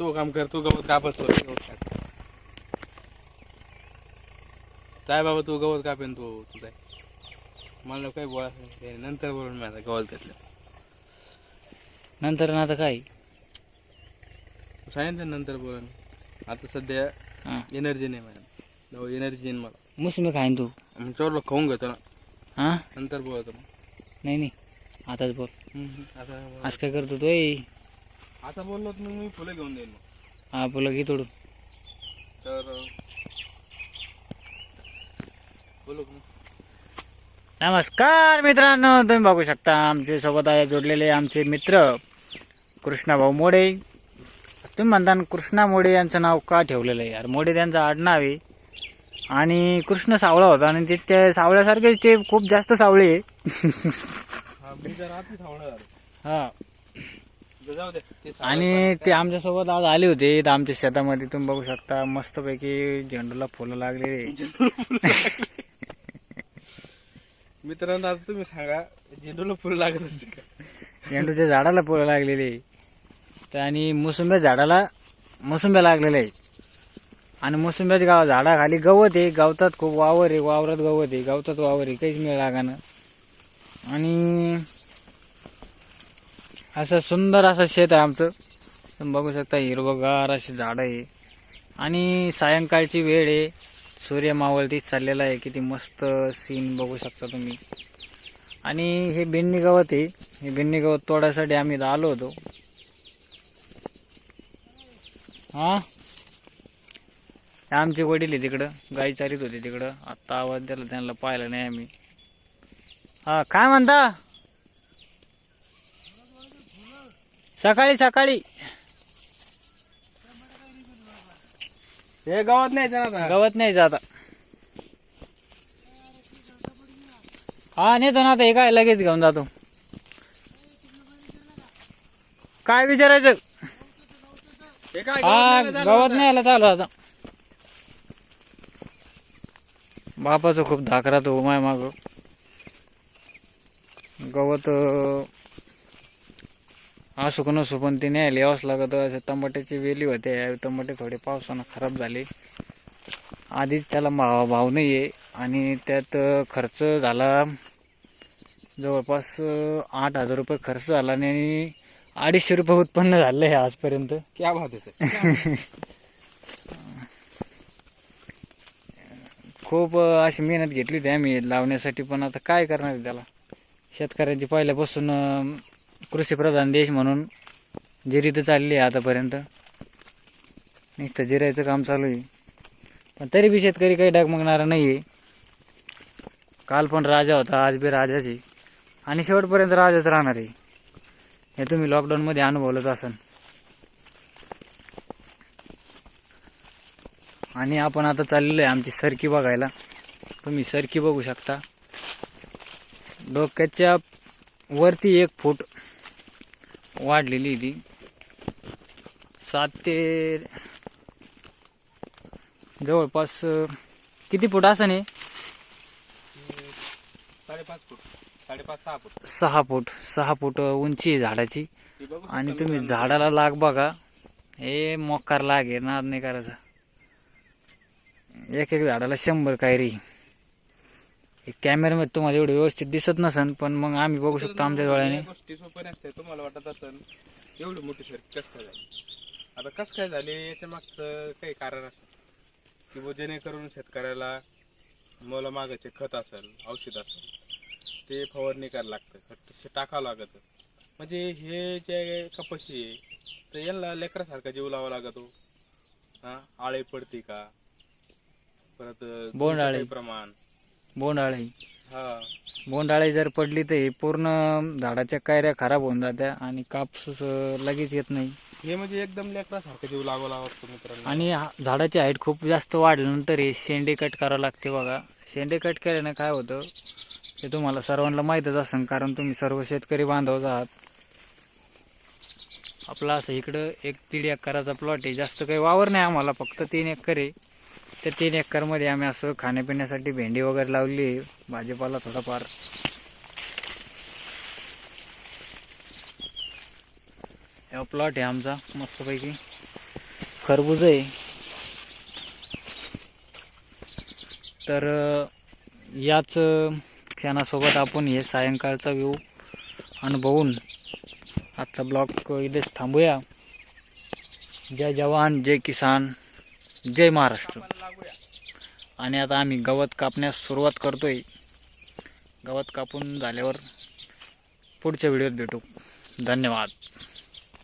तू काम कर तू गवत कापत सोड, गवत काप काय बाबा तू गवत कापेन तू तू काय मला काही बोला नंतर बोलून मी आता गवत घेतलं. नंतर ना आता काय? सांगितलं नंतर बोलून. आता सध्या हा. एनर्जी नाही मॅडम एनर्जी येईन मला. मोसंबी खाईन तू. मग चोरला खाऊन घेतो ना. हा? नंतर बोलतो मग. नाही नाही. आताच बोल. हम्म, आता आज काय करतो तू ए? आता बोललो तर मी फुलं घेऊन देईन मग हा बोला की तोडू तर बोलू का मग? नमस्कार मित्रांनो तुम्ही बघू शकता आमचे सोबत आहे जोडलेले आमचे मित्र कृष्णाभाऊ मोडे तुम्ही म्हणता ना कृष्णा मोडे यांचं नाव का ठेवलेलं आहे यार मोडे त्यांचं आडनाव आहे आणि कृष्ण सावळा होता आणि ते सावळ्यासारखे ते खूप जास्त सावळे आहे. हा मी जर आधी. हा. आणि ते आमच्यासोबत आज आले होते आमच्या शेतामध्ये तुम्ही बघू शकता मस्तपैकी झेंडूला फुलं लागलेली मित्रांनो आता तुम्ही सांगा झेंडूला फुलं लागत असते का? झेंडूच्या झाडाला फुलं लागलेली. तर आणि मोसंब्या झाडाला मोसंब्या लागलेल्या आणि मोसंब्याच्या गाव झाडाखाली गवत आहे गवतात खूप वावर आहे वावरात गवत आहे गवतात वावर आहे काहीच मिळ लागानं. आणि असं सुंदर असं शेत आहे आमचं. तुम्ही बघू शकता हिरवगार अशी झाडं आहे. आणि सायंकाळची वेळ आहे. सूर्य मावळतीच चाललेला आहे. किती मस्त सीन बघू शकता तुम्ही. आणि हे बेन्नी गवत आहे. हे बेन्नी गवत तोडायसाठी आम्ही आलो होतो. हा? आमचे वडील आहे तिकडं. गाई चारित होते तिकडं. आत्ता आवाज दिला त्यांना पाहिलं नाही आम्ही. हा काय म्हणता? सकाळी सकाळी. हे गावात नाही जाणार. गवत नाही जात. हा नेतो ना आता हे काय लगेच घेऊन जातो. काय विचारायचं? हे गवत नाही आला चालू आता. बापाचं खूप धाकरा तो माय माग. गवत अं, असू का नसू पण ते न्यायला यावंच लागत. असे टमाट्याची वेली होते. टमाटे थोडे पावसानं खराब झाले. आधीच त्याला भाव भाव नाही आहे आणि त्यात खर्च झाला जवळपास आठ हजार रुपये खर्च झाला आणि अडीचशे रुपये उत्पन्न झालं आहे आजपर्यंत. क्या आहे sir? खूप अशी मेहनत घेतली होती आम्ही लावण्यासाठी. पण आता काय करणार त्याला? शेतकऱ्यांची पहिल्यापासून कृषीप्रधान देश म्हणून जिरी तर चालली आहे आतापर्यंत. नुसतं जिरायचं काम चालू आहे. पण तरी बी शेतकरी काही डगमगणारा नाही आहे काल पण राजा होता आज बी राजाच आहे. आणि शेवटपर्यंत राजाच राहणार आहे. हे तुम्ही लॉकडाऊनमध्ये अनुभवलंच असाल आणि आपण आता चाललेलो आहे आमची सरकी बघायला. तुम्ही सरकी बघू शकता. डोक्याच्या वरती एक फूट वाढलेली ती. सात ते जवळपास किती फूट असं नाही? साडेपाच फूट. साडेपाच सहा फूट. सहा फूट. सहा फूट उंची आहे झाडाची. आणि तुम्ही. झाडाला लाग बघा. हे मोकार लाग आहे नाद नाही करायचा. एक एक झाडाला शंभर कायरी कॅमेऱ्यामध्ये तुम्हाला एवढं व्यवस्थित दिसत नसन पण मग आम्ही बघू शकतो आमच्या डोळ्याने. या गोष्टी सोपे नसते तुम्हाला वाटत असेल एवढी मोठी सर कस काय झाली? आता कस काय झाली याच्या मागचं काही कारण असेल की बुवा जेणेकरून शेतकऱ्याला मोला मागायचे खत असेल औषध असेल ते फवारणी करायला लागतं खत टाकावं लागतं. म्हणजे हे जे कपाशी आहे तर यांना लेकरासारखा जीव लावा लागतो हा. आळे पडते का? परत बोंडआळी. तुळशीचं प्रमाण. बोंडाळी. हा. बोंडाळी जर पडली तर हे पूर्ण झाडाच्या कायऱ्या खराब होऊन जात्या आणि कापूस अं, लगेच येत नाही. हे म्हणजे एकदम लेकरासारखं जीव लावा लागतो मित्रांनो. आणि हा- झाडाची हाईट खूप जास्त वाढल्यानंतर हे शेंडे कट करावं लागते बघा. शेंडे कट केल्यानं काय होतं? ते तुम्हाला सर्वांना माहीतच असेल कारण तुम्ही सर्व शेतकरी बांधवच आहात. आपला असं इकडं एक दीड एकराचा प्लॉट आहे. जास्त काही वावर नाही आम्हाला फक्त तीन एकर आहे. त्या तीन एकरमध्ये आम्ही असं खाण्यापिण्यासाठी भेंडी वगैरे लावली. आहे भाजीपाला थोडाफार. हा प्लॉट आहे आमचा मस्तपैकी. खरबूज आहे. तर याच क्षणासोबत आपण हे सायंकाळचा व्ह्यू अनुभवून आजचा ब्लॉग इथेच थांबूया. जय जवान जय किसान. जय महाराष्ट्र. आणि आता आम्ही गवत कापण्यास सुरुवात करतोय. गवत कापून झाल्यावर पुढच्या व्हिडिओत भेटू. धन्यवाद.